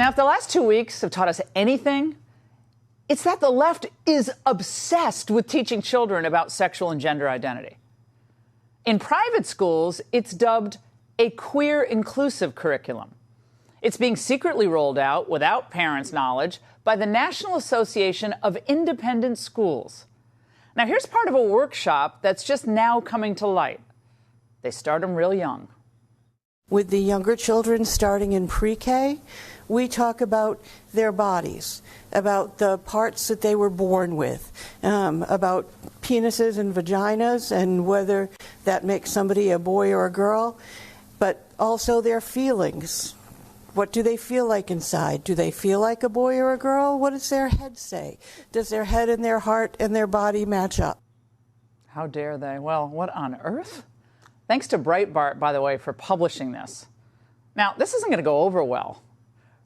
Now, if the last two weeks have taught us anything, it's that the left is obsessed with teaching children about sexual and gender identity. In private schools, it's dubbed a queer inclusive curriculum. It's being secretly rolled out without parents' knowledge by the National Association of Independent Schools. Now, here's part of a workshop that's just now coming to light. They start them real young. With the younger children starting in pre K, we talk about their bodies, about the parts that they were born with, um, about penises and vaginas, and whether that makes somebody a boy or a girl, but also their feelings. What do they feel like inside? Do they feel like a boy or a girl? What does their head say? Does their head and their heart and their body match up? How dare they? Well, what on earth? Thanks to Breitbart, by the way, for publishing this. Now, this isn't going to go over well.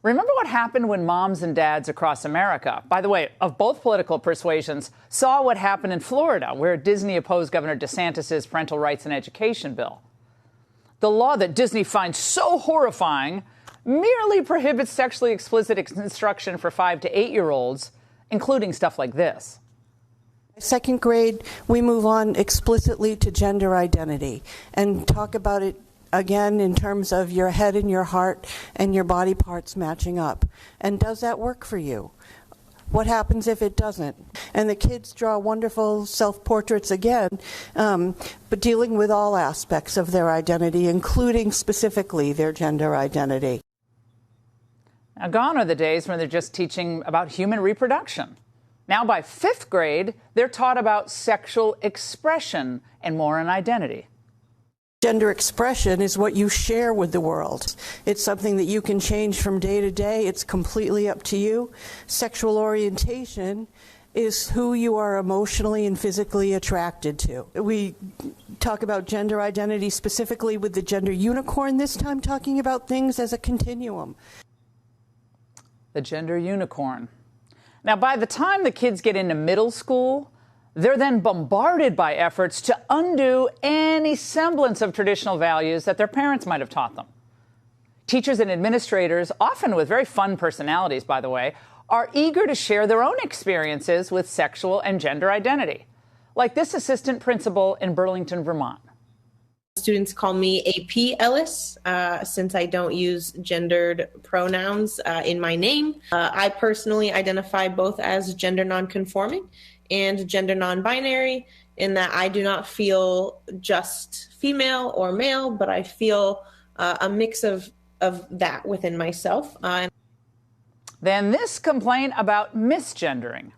Remember what happened when moms and dads across America, by the way, of both political persuasions, saw what happened in Florida, where Disney opposed Governor DeSantis' parental rights and education bill. The law that Disney finds so horrifying merely prohibits sexually explicit instruction for five to eight year olds, including stuff like this. Second grade, we move on explicitly to gender identity and talk about it again in terms of your head and your heart and your body parts matching up. And does that work for you? What happens if it doesn't? And the kids draw wonderful self portraits again, um, but dealing with all aspects of their identity, including specifically their gender identity. Now, gone are the days when they're just teaching about human reproduction. Now, by fifth grade, they're taught about sexual expression and more on identity. Gender expression is what you share with the world. It's something that you can change from day to day. It's completely up to you. Sexual orientation is who you are emotionally and physically attracted to. We talk about gender identity specifically with the gender unicorn, this time talking about things as a continuum. The gender unicorn. Now, by the time the kids get into middle school, they're then bombarded by efforts to undo any semblance of traditional values that their parents might have taught them. Teachers and administrators, often with very fun personalities, by the way, are eager to share their own experiences with sexual and gender identity, like this assistant principal in Burlington, Vermont. Students call me AP Ellis uh, since I don't use gendered pronouns uh, in my name. Uh, I personally identify both as gender nonconforming and gender non-binary in that I do not feel just female or male, but I feel uh, a mix of of that within myself. Uh, then this complaint about misgendering.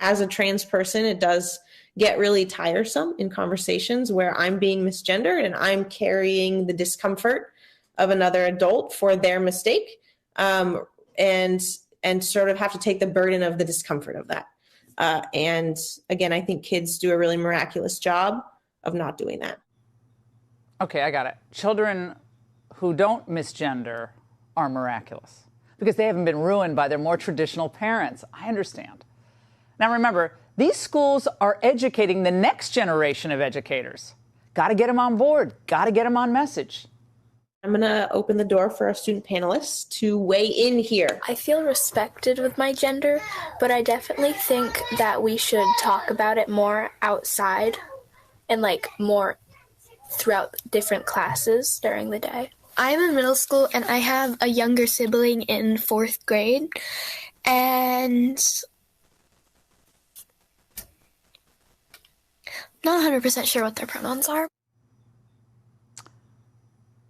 As a trans person, it does get really tiresome in conversations where I'm being misgendered and I'm carrying the discomfort of another adult for their mistake, um, and and sort of have to take the burden of the discomfort of that. Uh, and again, I think kids do a really miraculous job of not doing that. Okay, I got it. Children who don't misgender are miraculous because they haven't been ruined by their more traditional parents. I understand. Now, remember, these schools are educating the next generation of educators. Got to get them on board, got to get them on message. I'm going to open the door for our student panelists to weigh in here. I feel respected with my gender, but I definitely think that we should talk about it more outside and like more throughout different classes during the day. I'm in middle school and I have a younger sibling in fourth grade. And not 100% sure what their pronouns are.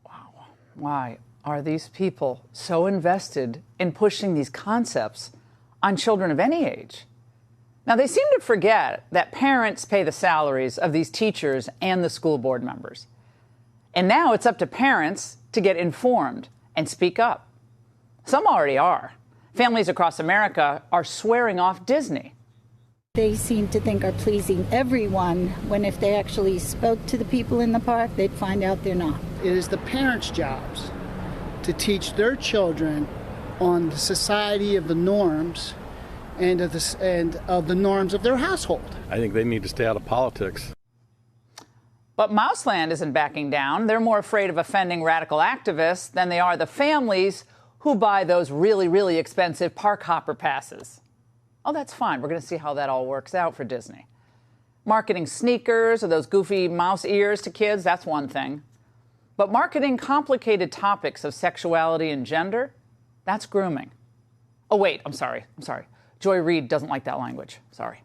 Wow. Why are these people so invested in pushing these concepts on children of any age? Now, they seem to forget that parents pay the salaries of these teachers and the school board members. And now it's up to parents to get informed and speak up. Some already are. Families across America are swearing off Disney they seem to think are pleasing everyone when if they actually spoke to the people in the park, they'd find out they're not. It is the parents' jobs to teach their children on the society of the norms and of the, and of the norms of their household. I think they need to stay out of politics. But Mouseland isn't backing down. They're more afraid of offending radical activists than they are the families who buy those really, really expensive park hopper passes. Oh, that's fine. We're going to see how that all works out for Disney. Marketing sneakers or those goofy mouse ears to kids, that's one thing. But marketing complicated topics of sexuality and gender, that's grooming. Oh, wait, I'm sorry. I'm sorry. Joy Reid doesn't like that language. Sorry.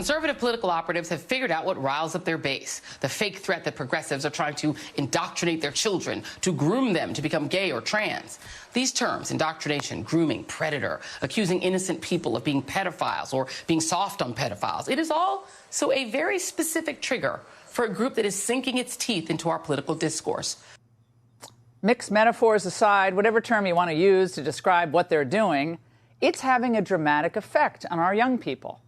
Conservative political operatives have figured out what riles up their base the fake threat that progressives are trying to indoctrinate their children, to groom them to become gay or trans. These terms, indoctrination, grooming, predator, accusing innocent people of being pedophiles or being soft on pedophiles, it is all so a very specific trigger for a group that is sinking its teeth into our political discourse. Mixed metaphors aside, whatever term you want to use to describe what they're doing, it's having a dramatic effect on our young people.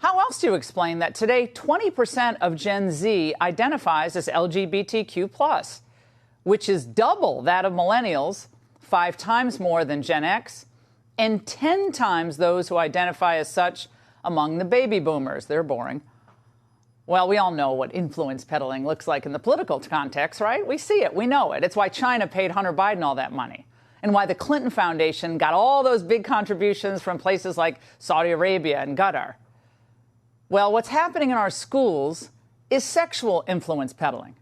How else do you explain that today 20% of Gen Z identifies as LGBTQ, which is double that of millennials, five times more than Gen X, and 10 times those who identify as such among the baby boomers? They're boring. Well, we all know what influence peddling looks like in the political context, right? We see it, we know it. It's why China paid Hunter Biden all that money, and why the Clinton Foundation got all those big contributions from places like Saudi Arabia and Qatar. Well, what's happening in our schools is sexual influence peddling.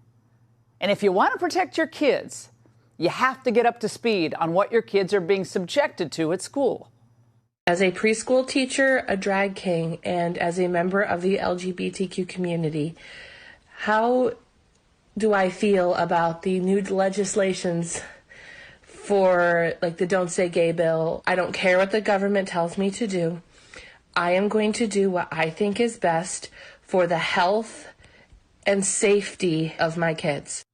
And if you want to protect your kids, you have to get up to speed on what your kids are being subjected to at school. As a preschool teacher, a drag king, and as a member of the LGBTQ community, how do I feel about the new legislations for like the Don't Say Gay bill? I don't care what the government tells me to do. I am going to do what I think is best for the health and safety of my kids.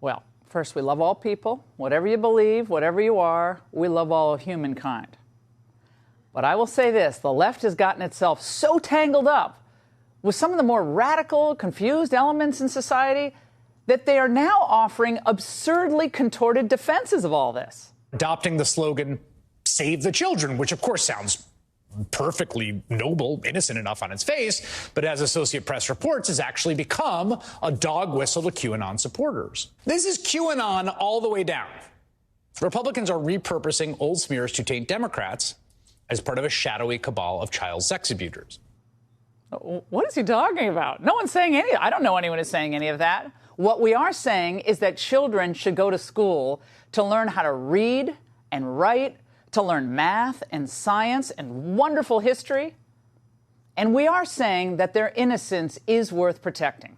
Well, first, we love all people. Whatever you believe, whatever you are, we love all of humankind. But I will say this the left has gotten itself so tangled up with some of the more radical, confused elements in society that they are now offering absurdly contorted defenses of all this. Adopting the slogan, save the children, which of course sounds perfectly noble, innocent enough on its face, but as Associate Press reports, has actually become a dog whistle to QAnon supporters. This is QAnon all the way down. Republicans are repurposing old smears to taint Democrats as part of a shadowy cabal of child sex abusers. What is he talking about? No one's saying any. I don't know anyone is saying any of that. What we are saying is that children should go to school to learn how to read and write to learn math and science and wonderful history. And we are saying that their innocence is worth protecting.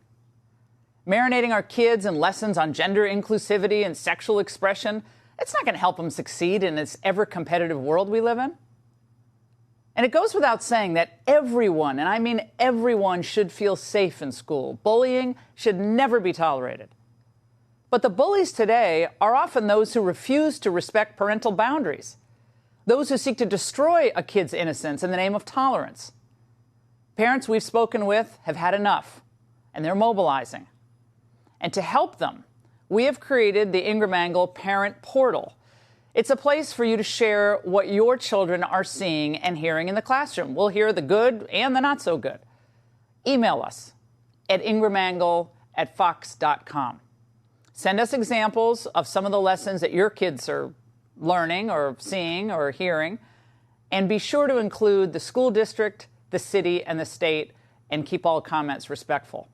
Marinating our kids in lessons on gender inclusivity and sexual expression, it's not going to help them succeed in this ever competitive world we live in. And it goes without saying that everyone, and I mean everyone, should feel safe in school. Bullying should never be tolerated. But the bullies today are often those who refuse to respect parental boundaries those who seek to destroy a kid's innocence in the name of tolerance. Parents we've spoken with have had enough, and they're mobilizing. And to help them, we have created the Ingram Angle Parent Portal. It's a place for you to share what your children are seeing and hearing in the classroom. We'll hear the good and the not so good. Email us at ingramangle at fox.com. Send us examples of some of the lessons that your kids are learning or seeing or hearing. And be sure to include the school district, the city, and the state, and keep all comments respectful.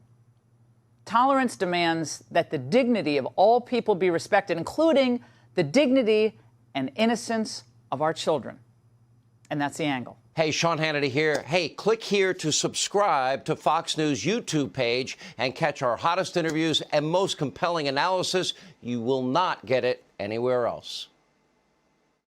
Tolerance demands that the dignity of all people be respected, including the dignity and innocence of our children. And that's the angle. Hey, Sean Hannity here. Hey, click here to subscribe to Fox News YouTube page and catch our hottest interviews and most compelling analysis. You will not get it anywhere else.